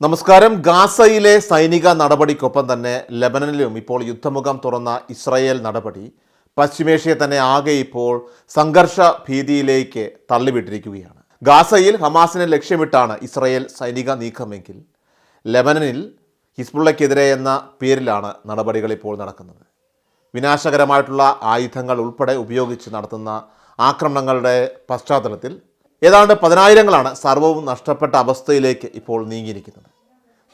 നമസ്കാരം. ഗാസയിലെ സൈനിക നടപടിക്കൊപ്പം തന്നെ ലബനനിലും ഇപ്പോൾ യുദ്ധമുഖം തുറന്ന ഇസ്രയേൽ നടപടി പശ്ചിമേഷ്യയെ തന്നെ ആകെ ഇപ്പോൾ സംഘർഷ ഭീതിയിലേക്ക് തള്ളിവിട്ടിരിക്കുകയാണ്. ഗാസയിൽ ഹമാസിനെ ലക്ഷ്യമിട്ടാണ് ഇസ്രയേൽ സൈനിക നീക്കമെങ്കിൽ ലബനനിൽ ഹിസ്ബുള്ളയ്ക്കെതിരെ എന്ന പേരിലാണ് നടപടികൾ ഇപ്പോൾ നടക്കുന്നത്. വിനാശകരമായിട്ടുള്ള ആയുധങ്ങൾ ഉൾപ്പെടെ ഉപയോഗിച്ച് നടത്തുന്ന ആക്രമണങ്ങളുടെ പശ്ചാത്തലത്തിൽ ഏതാണ്ട് പതിനായിരങ്ങളാണ് സർവവും നഷ്ടപ്പെട്ട അവസ്ഥയിലേക്ക് ഇപ്പോൾ നീങ്ങിയിരിക്കുന്നത്.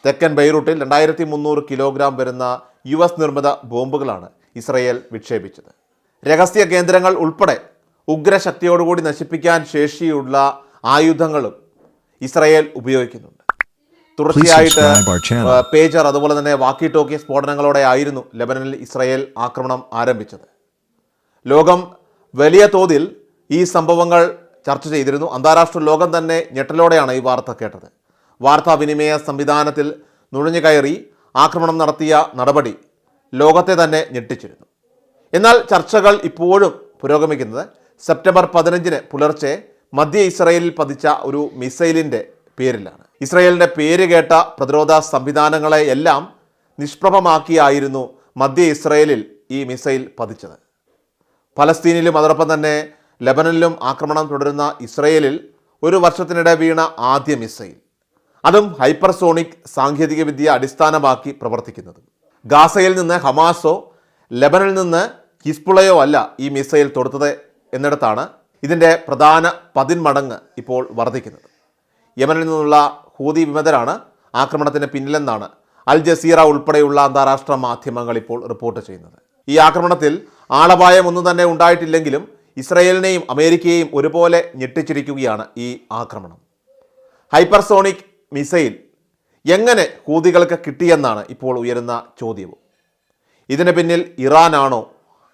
തെക്കൻ ബെയ്റൂട്ടിൽ രണ്ടായിരത്തി മുന്നൂറ് കിലോഗ്രാം വരുന്ന യു എസ് നിർമ്മിത ബോംബുകളാണ് ഇസ്രയേൽ വിക്ഷേപിച്ചത്. രഹസ്യ കേന്ദ്രങ്ങൾ ഉൾപ്പെടെ ഉഗ്രശക്തിയോടുകൂടി നശിപ്പിക്കാൻ ശേഷിയുള്ള ആയുധങ്ങളും ഇസ്രയേൽ ഉപയോഗിക്കുന്നുണ്ട്. തുടർച്ചയായിട്ട് പേജർ അതുപോലെ തന്നെ വാക്കി ടോക്കി സ്ഫോടനങ്ങളോടെ ആയിരുന്നു ലെബനനിൽ ഇസ്രയേൽ ആക്രമണം ആരംഭിച്ചത്. ലോകം വലിയ തോതിൽ ഈ സംഭവങ്ങൾ ചർച്ച ചെയ്തിരുന്നു. അന്താരാഷ്ട്ര ലോകം തന്നെ ഞെട്ടലോടെയാണ് ഈ വാർത്ത കേട്ടത്. വാർത്താവിനിമയ സംവിധാനത്തിൽ നുഴഞ്ഞു കയറി ആക്രമണം നടത്തിയ നടപടി ലോകത്തെ തന്നെ ഞെട്ടിച്ചിരുന്നു. എന്നാൽ ചർച്ചകൾ ഇപ്പോഴും പുരോഗമിക്കുന്നത് സെപ്റ്റംബർ പതിനഞ്ചിന് പുലർച്ചെ മധ്യ ഇസ്രയേലിൽ പതിച്ച ഒരു മിസൈലിന്റെ പേരിലാണ്. ഇസ്രയേലിന്റെ പേര് കേട്ട പ്രതിരോധ സംവിധാനങ്ങളെ എല്ലാം നിഷ്പ്രഭമാക്കിയായിരുന്നു മധ്യ ഇസ്രയേലിൽ ഈ മിസൈൽ പതിച്ചത്. ഫലസ്തീനിലും അതോടൊപ്പം തന്നെ ലെബനനിലും ആക്രമണം തുടരുന്ന ഇസ്രയേലിൽ ഒരു വർഷത്തിനിടെ വീണ ആദ്യ മിസൈൽ. അതും ഹൈപ്പർസോണിക് സാങ്കേതികവിദ്യ അടിസ്ഥാനമാക്കി പ്രവർത്തിക്കുന്നത്. ഗാസയിൽ നിന്ന് ഹമാസോ ലബനിൽ നിന്ന് ഹിസ്ബുളയോ അല്ല ഈ മിസൈൽ തൊടുത്തത് എന്നിടത്താണ് ഇതിന്റെ പ്രധാന പതിന്മടങ്ങ് ഇപ്പോൾ വർദ്ധിക്കുന്നത്. യമനിൽ നിന്നുള്ള ഹൂതി വിമതരാണ് ആക്രമണത്തിന് പിന്നിലെന്നാണ് അൽ ജസീറ ഉൾപ്പെടെയുള്ള അന്താരാഷ്ട്ര മാധ്യമങ്ങൾ ഇപ്പോൾ റിപ്പോർട്ട് ചെയ്യുന്നത്. ഈ ആക്രമണത്തിൽ ആളപായം ഒന്നും തന്നെ ഉണ്ടായിട്ടില്ലെങ്കിലും ഇസ്രയേലിനെയും അമേരിക്കയെയും ഒരുപോലെ ഞെട്ടിച്ചിരിക്കുകയാണ് ഈ ആക്രമണം. ഹൈപ്പർസോണിക് മിസൈൽ എങ്ങനെ ഹൂതികൾക്ക് കിട്ടിയെന്നാണ് ഇപ്പോൾ ഉയരുന്ന ചോദ്യവും. ഇതിന് പിന്നിൽ ഇറാനാണോ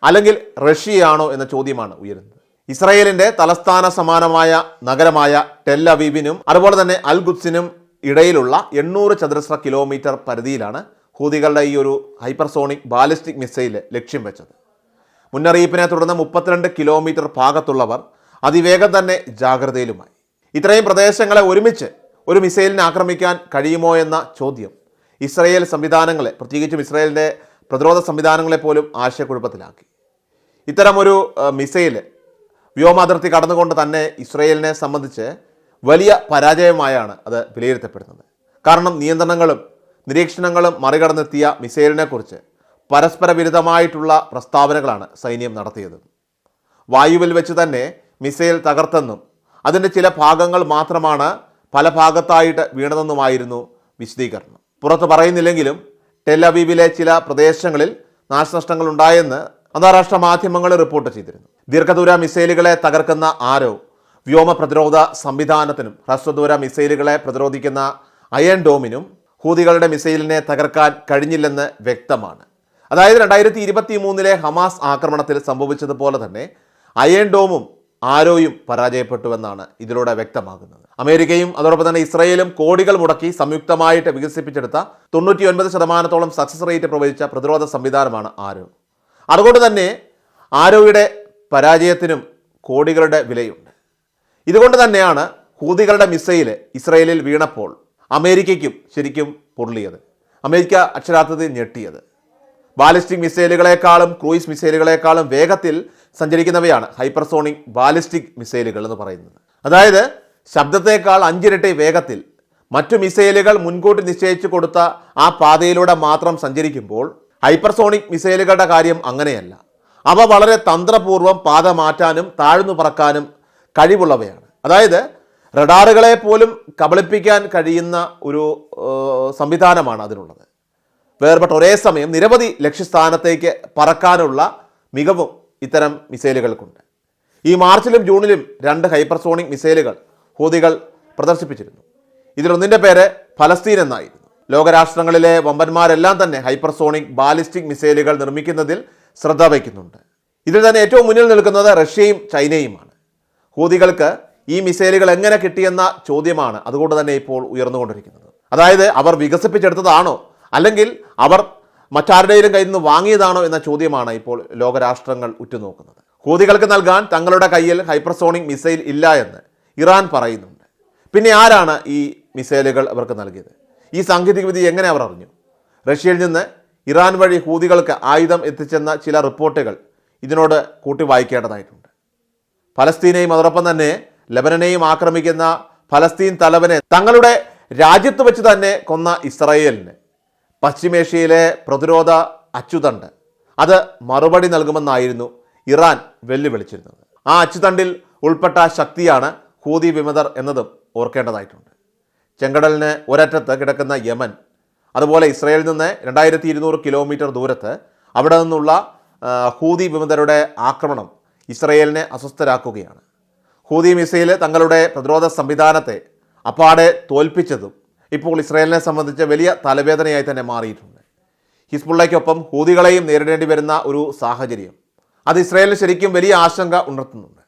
അല്ലെങ്കിൽ റഷ്യയാണോ എന്ന ചോദ്യമാണ് ഉയരുന്നത്. ഇസ്രയേലിന്റെ തലസ്ഥാന സമാനമായ നഗരമായ ടെൽ അതുപോലെ തന്നെ അൽ ഗുദ്സിനും ഇടയിലുള്ള എണ്ണൂറ് ചതുരശ്ര കിലോമീറ്റർ പരിധിയിലാണ് ഹൂതികളുടെ ഈ ഒരു ഹൈപ്പർസോണിക് ബാലിസ്റ്റിക് മിസൈൽ ലക്ഷ്യം വെച്ചത്. മുന്നറിയിപ്പിനെ തുടർന്ന് മുപ്പത്തിരണ്ട് കിലോമീറ്റർ ഭാഗത്തുള്ളവർ അതിവേഗം തന്നെ ജാഗ്രതയിലുമായി. ഇത്രയും പ്രദേശങ്ങളെ ഒരുമിച്ച് ഒരു മിസൈലിനെ ആക്രമിക്കാൻ കഴിയുമോ എന്ന ചോദ്യം ഇസ്രയേൽ സംവിധാനങ്ങളെ പ്രത്യേകിച്ചും ഇസ്രയേലിന്റെ പ്രതിരോധ സംവിധാനങ്ങളെ പോലും ആശയക്കുഴപ്പത്തിലാക്കി. ഇത്തരമൊരു മിസൈൽ വ്യോമാതിർത്തി കടന്നുകൊണ്ട് തന്നെ ഇസ്രയേലിനെ സംബന്ധിച്ച് വലിയ പരാജയമായാണ് അത് വിലയിരുത്തപ്പെടുന്നത്. കാരണം നിയന്ത്രണങ്ങളും നിരീക്ഷണങ്ങളും മറികടന്നെത്തിയ മിസൈലിനെക്കുറിച്ച് പരസ്പര വിരുദ്ധമായിട്ടുള്ള പ്രസ്താവനകളാണ് സൈന്യം നടത്തിയത്. വായുവിൽ വെച്ച് തന്നെ മിസൈൽ തകർത്തെന്നും അതിന്റെ ചില ഭാഗങ്ങൾ മാത്രമാണ് പല ഭാഗത്തായിട്ട് വീണതെന്നുമായിരുന്നു വിശദീകരണം. പുറത്ത് പറയുന്നില്ലെങ്കിലും ടെലവീവിലെ ചില പ്രദേശങ്ങളിൽ നാശനഷ്ടങ്ങൾ ഉണ്ടായെന്ന് അന്താരാഷ്ട്ര മാധ്യമങ്ങൾ റിപ്പോർട്ട് ചെയ്തിരുന്നു. ദീർഘദൂര മിസൈലുകളെ തകർക്കുന്ന ആരോ വ്യോമ പ്രതിരോധ സംവിധാനത്തിനും ഹ്രസ്വദൂര മിസൈലുകളെ പ്രതിരോധിക്കുന്ന അയൺ ഡോമിനും ഹൂതികളുടെ മിസൈലിനെ തകർക്കാൻ കഴിഞ്ഞില്ലെന്ന് വ്യക്തമാണ്. അതായത് രണ്ടായിരത്തി ഇരുപത്തി മൂന്നിലെ ഹമാസ് ആക്രമണത്തിൽ സംഭവിച്ചതുപോലെ തന്നെ അയൺ ഡോമും ആരോയും പരാജയപ്പെട്ടുവെന്നാണ് ഇതിലൂടെ വ്യക്തമാകുന്നത്. അമേരിക്കയും അതോടൊപ്പം തന്നെ ഇസ്രയേലും കോടികൾ മുടക്കി സംയുക്തമായിട്ട് വികസിപ്പിച്ചെടുത്ത തൊണ്ണൂറ്റി ഒൻപത് ശതമാനത്തോളം സക്സസ് റേറ്റ് പ്രവചിച്ച പ്രതിരോധ സംവിധാനമാണ് ആരോ. അതുകൊണ്ട് തന്നെ ആരോയുടെ പരാജയത്തിനും കോടികളുടെ വിലയുണ്ട്. ഇതുകൊണ്ട് തന്നെയാണ് ഹൂതികളുടെ മിസൈൽ ഇസ്രയേലിൽ വീണപ്പോൾ അമേരിക്കയ്ക്കും ശരിക്കും പൊള്ളിയത്. അമേരിക്ക അക്ഷരാർത്ഥത്തിൽ ഞെട്ടിയത്. ബാലിസ്റ്റിക് മിസൈലുകളെക്കാളും ക്രൂയിസ് മിസൈലുകളെക്കാളും വേഗത്തിൽ സഞ്ചരിക്കുന്നവയാണ് ഹൈപ്പർസോണിക് ബാലിസ്റ്റിക് മിസൈലുകൾ എന്ന് പറയുന്നത്. അതായത് ശബ്ദത്തേക്കാൾ അഞ്ചിരട്ടി വേഗത്തിൽ മറ്റു മിസൈലുകൾ മുൻകൂട്ടി നിശ്ചയിച്ചു കൊടുത്ത ആ പാതയിലൂടെ മാത്രം സഞ്ചരിക്കുമ്പോൾ ഹൈപ്പർസോണിക് മിസൈലുകളുടെ കാര്യം അങ്ങനെയല്ല. അവ വളരെ തന്ത്രപൂർവം പാത മാറ്റാനും താഴ്ന്നു പറക്കാനും കഴിവുള്ളവയാണ്. അതായത് റഡാറുകളെ പോലും കബളിപ്പിക്കാൻ കഴിയുന്ന ഒരു സംവിധാനമാണ് അതിനുള്ളത്. വേർപെട്ട ഒരേ സമയം നിരവധി ലക്ഷ്യസ്ഥാനത്തേക്ക് പറക്കാനുള്ള മികവും ഇത്തരം മിസൈലുകൾക്കുണ്ട്. ഈ മാർച്ചിലും ജൂണിലും രണ്ട് ഹൈപ്പർസോണിക് മിസൈലുകൾ ഹൂതികൾ പ്രദർശിപ്പിച്ചിരുന്നു. ഇതിലൊന്നിന്റെ പേര് ഫലസ്തീൻ എന്നായിരുന്നു. ലോകരാഷ്ട്രങ്ങളിലെ വമ്പന്മാരെല്ലാം തന്നെ ഹൈപ്പർസോണിക് ബാലിസ്റ്റിക് മിസൈലുകൾ നിർമ്മിക്കുന്നതിൽ ശ്രദ്ധ വയ്ക്കുന്നുണ്ട്. ഇതിൽ തന്നെ ഏറ്റവും മുന്നിൽ നിൽക്കുന്നത് റഷ്യയും ചൈനയുമാണ്. ഹൂതികൾക്ക് ഈ മിസൈലുകൾ എങ്ങനെ കിട്ടിയെന്ന ചോദ്യമാണ് അതുകൊണ്ട് തന്നെ ഇപ്പോൾ ഉയർന്നുകൊണ്ടിരിക്കുന്നത്. അതായത് അവർ വികസിപ്പിച്ചെടുത്തതാണോ അല്ലെങ്കിൽ അവർ മറ്റാരുടെയും കയ്യിൽ നിന്ന് വാങ്ങിയതാണോ എന്ന ചോദ്യമാണ് ഇപ്പോൾ ലോകരാഷ്ട്രങ്ങൾ ഉറ്റുനോക്കുന്നത്. ഹൂതികൾക്ക് നൽകാൻ തങ്ങളുടെ കയ്യിൽ ഹൈപ്പർസോണിക് മിസൈൽ ഇല്ല എന്ന് ഇറാൻ പറയുന്നുണ്ട്. പിന്നെ ആരാണ് ഈ മിസൈലുകൾ അവർക്ക് നൽകിയത്? ഈ സാങ്കേതികവിദ്യ എങ്ങനെ അവർ അറിഞ്ഞു? റഷ്യയിൽ നിന്ന് ഇറാൻ വഴി ഹൂതികൾക്ക് ആയുധം എത്തിച്ചെന്ന ചില റിപ്പോർട്ടുകൾ ഇതിനോട് കൂട്ടി വായിക്കേണ്ടതായിട്ടുണ്ട്. ഫലസ്തീനെയും അതോടൊപ്പം തന്നെ ലബനനെയും ആക്രമിക്കുന്ന ഫലസ്തീൻ തലവനെ തങ്ങളുടെ രാജ്യത്ത് വെച്ച് തന്നെ കൊന്ന ഇസ്രായേലിന് പശ്ചിമേഷ്യയിലെ പ്രതിരോധ അച്ചുതണ്ട്. അത് മറുപടി നൽകുമെന്നായിരുന്നു ഇറാൻ വെല്ലുവിളിച്ചിരുന്നത്. ആ അച്ചുതണ്ടിൽ ഉൾപ്പെട്ട ശക്തിയാണ് ഹൂതി വിമതർ എന്നതും ഓർക്കേണ്ടതായിട്ടുണ്ട്. ചെങ്കടലിന് ഒരറ്റത്ത് കിടക്കുന്ന യമൻ അതുപോലെ ഇസ്രയേലിൽ നിന്ന് രണ്ടായിരത്തി ഇരുന്നൂറ് കിലോമീറ്റർ ദൂരത്ത് അവിടെ നിന്നുള്ള ഹൂതി വിമതരുടെ ആക്രമണം ഇസ്രയേലിനെ അസ്വസ്ഥരാക്കുകയാണ്. ഹൂതി മിസൈൽ തങ്ങളുടെ പ്രതിരോധ സംവിധാനത്തെ അപ്പാടെ തോൽപ്പിച്ചതും ഇപ്പോൾ ഇസ്രായേലിനെ സംബന്ധിച്ച് വലിയ തലവേദനയായി തന്നെ മാറിയിട്ടുണ്ട്. ഹിസ്ബുള്ളയ്ക്കൊപ്പം ഹൂതികളെയും നേരിടേണ്ടി വരുന്ന ഒരു സാഹചര്യം. അത് ഇസ്രായേലിന് ശരിക്കും വലിയ ആശങ്ക ഉണർത്തുന്നുണ്ട്.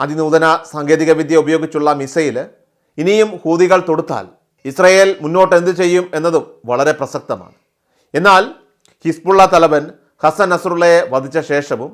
അതിനൂതന സാങ്കേതികവിദ്യ ഉപയോഗിച്ചുള്ള മിസൈൽ ഇനിയും ഹൂതികൾ തൊടുത്താൽ ഇസ്രായേൽ മുന്നോട്ട് എന്ത് ചെയ്യും എന്നതും വളരെ പ്രസക്തമാണ്. എന്നാൽ ഹിസ്ബുള്ള തലവൻ ഹസൻ നസറുള്ളയെ വധിച്ച ശേഷവും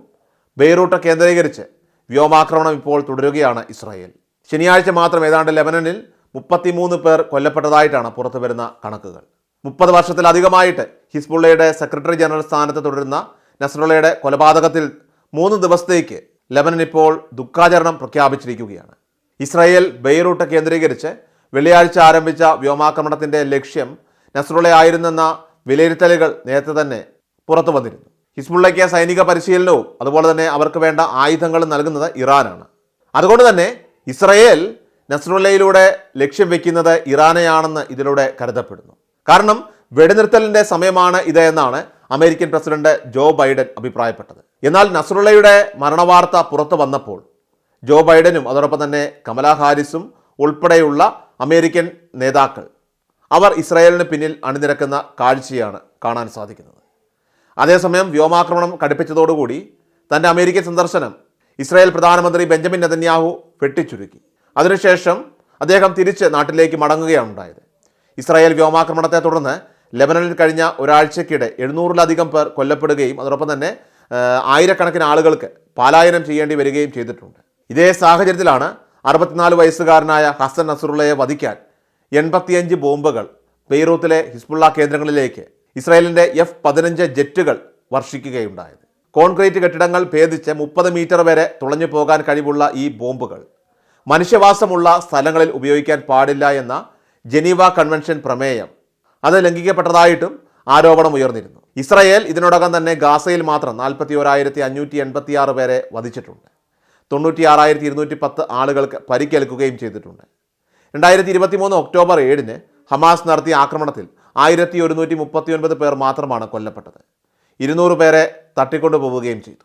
ബെയ്റൂട്ട് കേന്ദ്രീകരിച്ച് വ്യോമാക്രമണം ഇപ്പോൾ തുടരുകയാണ് ഇസ്രായേൽ. ശനിയാഴ്ച മാത്രം ഏതാണ്ട് ലെബനനിൽ മുപ്പത്തിമൂന്ന് പേർ കൊല്ലപ്പെട്ടതായിട്ടാണ് പുറത്തു വരുന്ന കണക്കുകൾ. മുപ്പത് വർഷത്തിലധികമായിട്ട് ഹിസ്ബുള്ളയുടെ സെക്രട്ടറി ജനറൽ സ്ഥാനത്ത് തുടരുന്ന നസ്രുള്ളയുടെ കൊലപാതകത്തിൽ മൂന്ന് ദിവസത്തേക്ക് ലെബനൻ ഇപ്പോൾ ദുഃഖാചരണം പ്രഖ്യാപിച്ചിരിക്കുകയാണ്. ഇസ്രായേൽ ബെയ്റൂട്ട് കേന്ദ്രീകരിച്ച് വെള്ളിയാഴ്ച ആരംഭിച്ച വ്യോമാക്രമണത്തിന്റെ ലക്ഷ്യം നസ്രുള്ളയായിരുന്നെന്ന വിലയിരുത്തലുകൾ നേരത്തെ തന്നെ പുറത്തു വന്നിരുന്നു. ഹിസ്ബുള്ളയ്ക്ക് സൈനിക പരിശീലനവും അതുപോലെ തന്നെ അവർക്ക് വേണ്ട ആയുധങ്ങളും നൽകുന്നത് ഇറാനാണ്. അതുകൊണ്ട് തന്നെ ഇസ്രയേൽ നസ്രുള്ളയിലൂടെ ലക്ഷ്യം വെക്കുന്നത് ഇറാനെയാണെന്ന് ഇതിലൂടെ കരുതപ്പെടുന്നു. കാരണം വെടിനിർത്തലിന്റെ സമയമാണ് ഇത് എന്നാണ് അമേരിക്കൻ പ്രസിഡന്റ് ജോ ബൈഡൻ അഭിപ്രായപ്പെട്ടത്. എന്നാൽ നസ്രുള്ളയുടെ മരണവാർത്ത പുറത്തു വന്നപ്പോൾ ജോ ബൈഡനും അതോടൊപ്പം തന്നെ കമലാ ഹാരിസും ഉൾപ്പെടെയുള്ള അമേരിക്കൻ നേതാക്കൾ അവർ ഇസ്രായേലിന് പിന്നിൽ അണിനിരക്കുന്ന കാഴ്ചയാണ് കാണാൻ സാധിക്കുന്നത്. അതേസമയം വ്യോമാക്രമണം കടുപ്പിച്ചതോടുകൂടി തന്റെ അമേരിക്കൻ സന്ദർശനം ഇസ്രായേൽ പ്രധാനമന്ത്രി ബെഞ്ചമിൻ നെതന്യാഹു വെട്ടിച്ചുരുക്കി. അതിനുശേഷം അദ്ദേഹം തിരിച്ച് നാട്ടിലേക്ക് മടങ്ങുകയാണ് ഉണ്ടായത്. ഇസ്രായേൽ വ്യോമാക്രമണത്തെ തുടർന്ന് ലെബനനിൽ കഴിഞ്ഞ ഒരാഴ്ചക്കിടെ എഴുന്നൂറിലധികം പേർ കൊല്ലപ്പെടുകയും അതോടൊപ്പം തന്നെ ആയിരക്കണക്കിന് ആളുകൾക്ക് പലായനം ചെയ്യേണ്ടി വരികയും ചെയ്തിട്ടുണ്ട്. ഇതേ സാഹചര്യത്തിലാണ് അറുപത്തിനാല് വയസ്സുകാരനായ ഹസൻ നസറുള്ളയെ വധിക്കാൻ എൺപത്തിയഞ്ച് ബോംബുകൾ ബെയ്റൂത്തിലെ ഹിസ്ബുള്ള കേന്ദ്രങ്ങളിലേക്ക് ഇസ്രായേലിന്റെ എഫ് പതിനഞ്ച് ജെറ്റുകൾ വർഷിക്കുകയുണ്ടായത്. കോൺക്രീറ്റ് കെട്ടിടങ്ങൾ ഭേദിച്ച് മുപ്പത് മീറ്റർ വരെ തുളഞ്ഞു പോകാൻ കഴിവുള്ള ഈ ബോംബുകൾ മനുഷ്യവാസമുള്ള സ്ഥലങ്ങളിൽ ഉപയോഗിക്കാൻ പാടില്ല എന്ന ജനീവ കൺവെൻഷൻ പ്രമേയം. അത് ലംഘിക്കപ്പെട്ടതായിട്ടും ആരോപണം ഉയർന്നിരുന്നു. ഇസ്രായേൽ ഇതിനോടകം തന്നെ ഗാസയിൽ മാത്രം നാൽപ്പത്തി ഓരായിരത്തി അഞ്ഞൂറ്റി എൺപത്തി ആറ് പേരെ വധിച്ചിട്ടുണ്ട്. തൊണ്ണൂറ്റി ആറായിരത്തി ഇരുന്നൂറ്റി പത്ത് ആളുകൾക്ക് പരിക്കേൽക്കുകയും ചെയ്തിട്ടുണ്ട്. രണ്ടായിരത്തി ഇരുപത്തി മൂന്ന് ഒക്ടോബർ ഏഴിന് ഹമാസ് നടത്തിയ ആക്രമണത്തിൽ ആയിരത്തി ഒരുന്നൂറ്റി മുപ്പത്തി ഒൻപത് പേർ മാത്രമാണ് കൊല്ലപ്പെട്ടത്. ഇരുന്നൂറ് പേരെ തട്ടിക്കൊണ്ടുപോവുകയും ചെയ്തു.